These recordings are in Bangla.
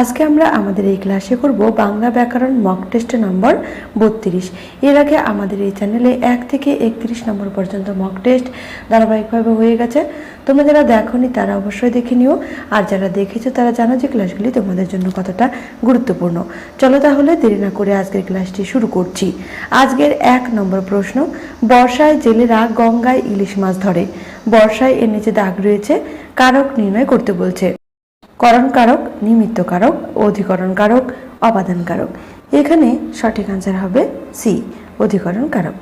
আজকে আমরা আমাদের এই ক্লাসে করব বাংলা ব্যাকরণ মক টেস্ট নম্বর বত্রিশ। এর আগে আমাদের এই চ্যানেলে এক থেকে একত্রিশ নম্বর পর্যন্ত মক টেস্ট ধারাবাহিকভাবে হয়ে গেছে। তোমরা যারা দেখোনি, তারা অবশ্যই দেখে নিও। আর যারা দেখেছ, তারা জানো যে ক্লাসগুলি তোমাদের জন্য কতটা গুরুত্বপূর্ণ। চলো তাহলে দেরি না করে আজকের ক্লাসটি শুরু করছি। আজকের এক নম্বর প্রশ্ন, বর্ষায় জেলেরা গঙ্গায় ইলিশ মাছ ধরে। বর্ষায় এর নিচে দাগ রয়েছে, কারক নির্ণয় করতে বলছে। করণ কারক নিমিত্ত কারক অধিকরণ কারক অপাদান কারক এখানে সঠিক আনসার হবে সি অধিকরণ কারক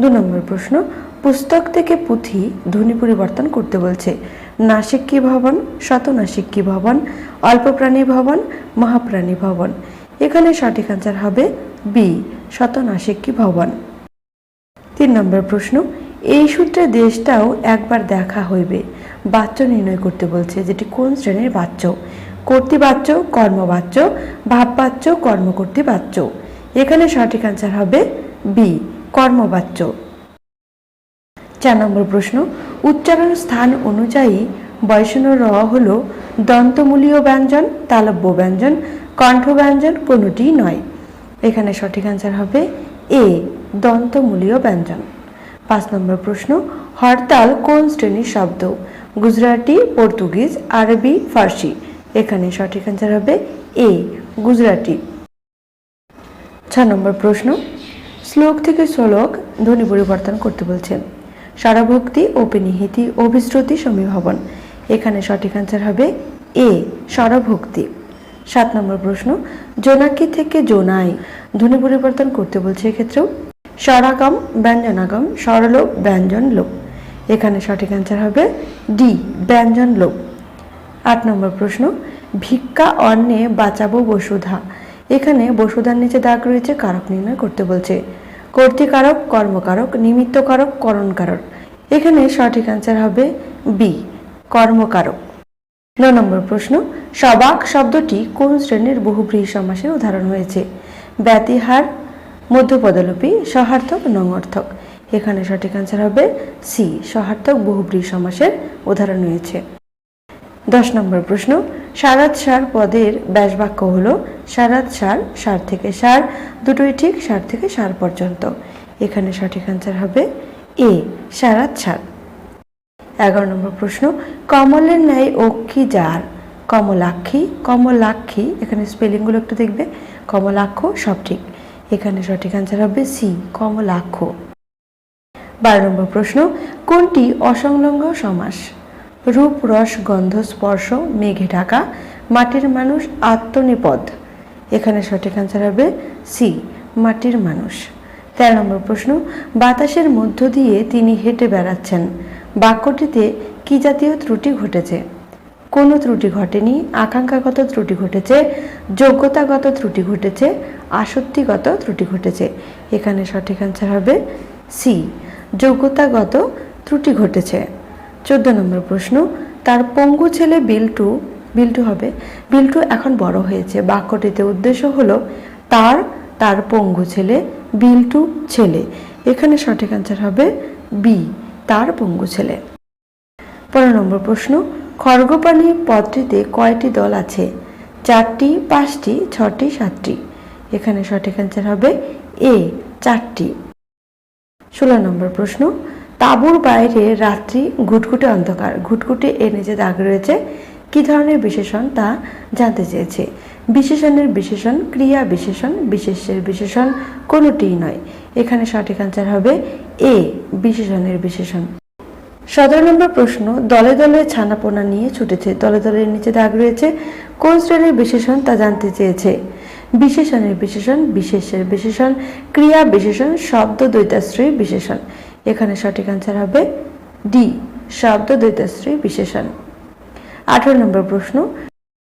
দু নম্বর প্রশ্ন, পুস্তক থেকে পুঁথি ধ্বনি পরিবর্তন করতে বলছে। নাসিক্যী ভবন শতনাসিক্যী ভবন, অল্পপ্রাণী ভবন, মহাপ্রাণী ভবন? এখানে সঠিক আনসার হবে বি শতনাসিক্যী ভবন? তিন নম্বর প্রশ্ন এই সূত্রে দেশটাও একবার দেখা হইবে। বাচ্য নির্ণয় করতে বলছে যেটি কোন শ্রেণির বাচ্য? কর্তৃবাচ্য, কর্মবাচ্য, ভাববাচ্য, কর্মকর্তৃবাচ্য। এখানে সঠিক আনসার হবে বি কর্মবাচ্য। চার নম্বর প্রশ্ন, উচ্চারণ স্থান অনুযায়ী বয়সন র হল দন্তমূলীয় ব্যঞ্জন, তালব্য ব্যঞ্জন, কণ্ঠ ব্যঞ্জন কোনোটিই নয়। এখানে সঠিক আনসার হবে এ দন্তমূলীয় ব্যঞ্জন। পাঁচ নম্বর প্রশ্ন, হরতাল কোন শ্রেণির শব্দ? গুজরাটি, পর্তুগিজ, আরবি, ফার্সি। এখানে সঠিক আনসার হবে এ গুজরাটি। ছ নম্বর প্রশ্ন, শ্লোক থেকে শ্লোক ধ্বনি পরিবর্তন করতে বলছেন। সারাভক্তি অপিনিহিতি অভিশ্রুতি সমীভবন। এখানে সঠিক আনসার হবে এ স্বরভক্তি সাত নম্বর প্রশ্ন, জোনাকি থেকে জোনাই। ধ্বনি পরিবর্তন করতে বলছে এক্ষেত্রেও। স্বরাগম ব্যঞ্জনাগম স্বরলোপ ব্যঞ্জন লোপ এখানে সঠিক অ্যান্সার হবে ডি ব্যঞ্জন লোপ আট নম্বর প্রশ্ন, ভিক্ষা অন্নে বাঁচাবো বসুধা। এখানে বসুধার নিচে দাগ রয়েছে, কারক নির্ণয় করতে বলছে। কর্তৃকারক, কর্মকারক, নিমিত্তকারক, করণকারক। এখানে সঠিক অ্যান্সার হবে বি কর্মকারক। ন নম্বর প্রশ্ন, সবাক শব্দটি কোন শ্রেণির বহুব্রীহি সমাসের উদাহরণ হয়েছে? ব্যতিহার মধ্যপদলোপী সহার্থক নঙর্থক এখানে সঠিক আনসার হবে সি সহার্থক বহুব্রী সমাসের উদাহরণ রয়েছে। দশ নম্বর প্রশ্ন, সারাত সার পদের ব্যাসবাক্য হল সারাত সার সার থেকে সার, দুটোই ঠিক সার থেকে সার পর্যন্ত। এখানে সঠিক আনসার হবে এ সারাত সার। এগারো নম্বর প্রশ্ন, কমলের ন্যায় অক্ষী যার? কমলাক্ষী কমলাক্ষী, এখানে স্পেলিংগুলো একটু দেখবে। কমলাক্ষ সব ঠিক। এখানে সঠিক আনসার হবে সি কমলাক্ষ। বারো নম্বর প্রশ্ন, কোনটি অসংলগ্ন সমাস? রূপ, রস, গন্ধ, স্পর্শ, মেঘে ঢাকা, মাটির মানুষ, আত্মনিপদ। এখানে সঠিক আনসার হবে সি মাটির মানুষ। তেরো নম্বর প্রশ্ন, বাতাসের মধ্য দিয়ে তিনি হেঁটে বেড়াচ্ছেন। বাক্যটিতে কি জাতীয় ত্রুটি ঘটেছে? কোনো ত্রুটি ঘটেনি, আকাঙ্ক্ষাগত ত্রুটি ঘটেছে, যোগ্যতাগত ত্রুটি ঘটেছে আসক্তিগত ত্রুটি ঘটেছে। এখানে সঠিক আনসার হবে সি যোগ্যতাগত ত্রুটি ঘটেছে। চোদ্দ নম্বর প্রশ্ন, তার পঙ্গু ছেলে বিল্টু বিল্টু হবে, বিল্টু এখন বড় হয়েছে। বাক্যটিতে উদ্দেশ্য হলো, তার তার পঙ্গু ছেলে, বিল্টু ছেলে। এখানে সঠিক আনসার হবে বি তার পঙ্গু ছেলে। পনেরো নম্বর প্রশ্ন খড়গপাণী পদটিতে কয়টি দল আছে? চারটি, পাঁচটি, ছটি, সাতটি। এখানে সঠিক অ্যান্সার হবে এ চারটি। ষোলো নম্বর প্রশ্ন, তাঁবুর বাইরে রাত্রি ঘুটঘুটে অন্ধকার। ঘুটঘুটে এর নিচে দাগ রয়েছে। কি ধরনের বিশেষণ তা জানতে চেয়েছে? বিশেষণের বিশেষণ, ক্রিয়া বিশেষণ, বিশেষের বিশেষণ কোনোটিই নয়। এখানে সঠিক অ্যান্সার হবে এ বিশেষণের বিশেষণ। সতেরো নম্বর প্রশ্ন, দলে দলে ছানাপোনা নিয়ে ছুটেছে। দলে দলের নিচে দাগ রয়েছে। কোন শ্রেণির বিশেষণ তা জানতে চেয়েছে? বিশেষণের বিশেষণ, বিশেষের বিশেষণ, ক্রিয়া বিশেষণ, শব্দ দ্বৈতাশ্রয়ী বিশেষণ। এখানে সঠিক আনসার হবে ডি শব্দ দ্বৈতাশ্রয়ী বিশেষণ। আঠারো নম্বর প্রশ্ন,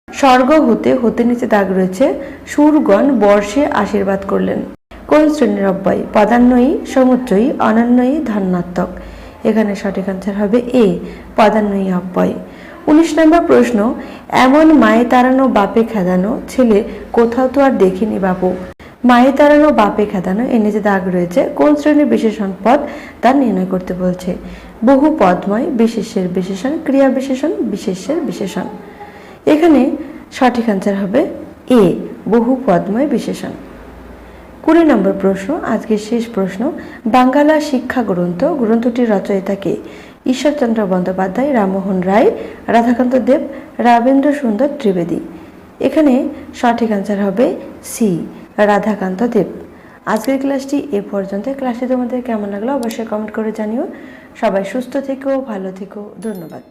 স্বর্গ হতে হতে নিচে দাগ রয়েছে, সুরগণ বর্ষে আশীর্বাদ করলেন। কোন শ্রেণির অব্যয়? পদান্বয়ী, সমুদ্রয়ী অনান্বয়ী ধন্যাত্মক এখানে সঠিক আনসার হবে এ পদান্বয়ী অব্যয়। উনিশ নম্বর প্রশ্ন, এমন মায়ে তাড়ানো, বাপে খেদানো, ছেলে কোথাও তো আর দেখিনি বাপু। মায়ে তাড়ানো, বাপে খেদানো এর নিচে দাগ রয়েছে, কোন শ্রেণির বিশেষণ পদ তা নির্ণয় করতে বলছে। বহু পদময়, বিশেষের বিশেষণ, ক্রিয়া বিশেষণ, বিশেষের বিশেষণ। এখানে সঠিক আনসার হবে এ, বহু পদময় বিশেষণ। কুড়ি নম্বর প্রশ্ন, আজকের শেষ প্রশ্ন, বাঙ্গালা শিক্ষা গ্রন্থ, গ্রন্থটির রচয়িতাকে ঈশ্বরচন্দ্র বন্দ্যোপাধ্যায়, রামমোহন রায়, রাধাকান্ত দেব, রাবেন্দ্র সুন্দর ত্রিবেদী। এখানে সঠিক আনসার হবে সি রাধাকান্ত দেব। আজকের ক্লাসটি এ পর্যন্ত ক্লাসটি তোমাদের কেমন লাগল অবশ্যই কমেন্ট করে জানিও। সবাই সুস্থ থেকো, ভালো থেকো। ধন্যবাদ।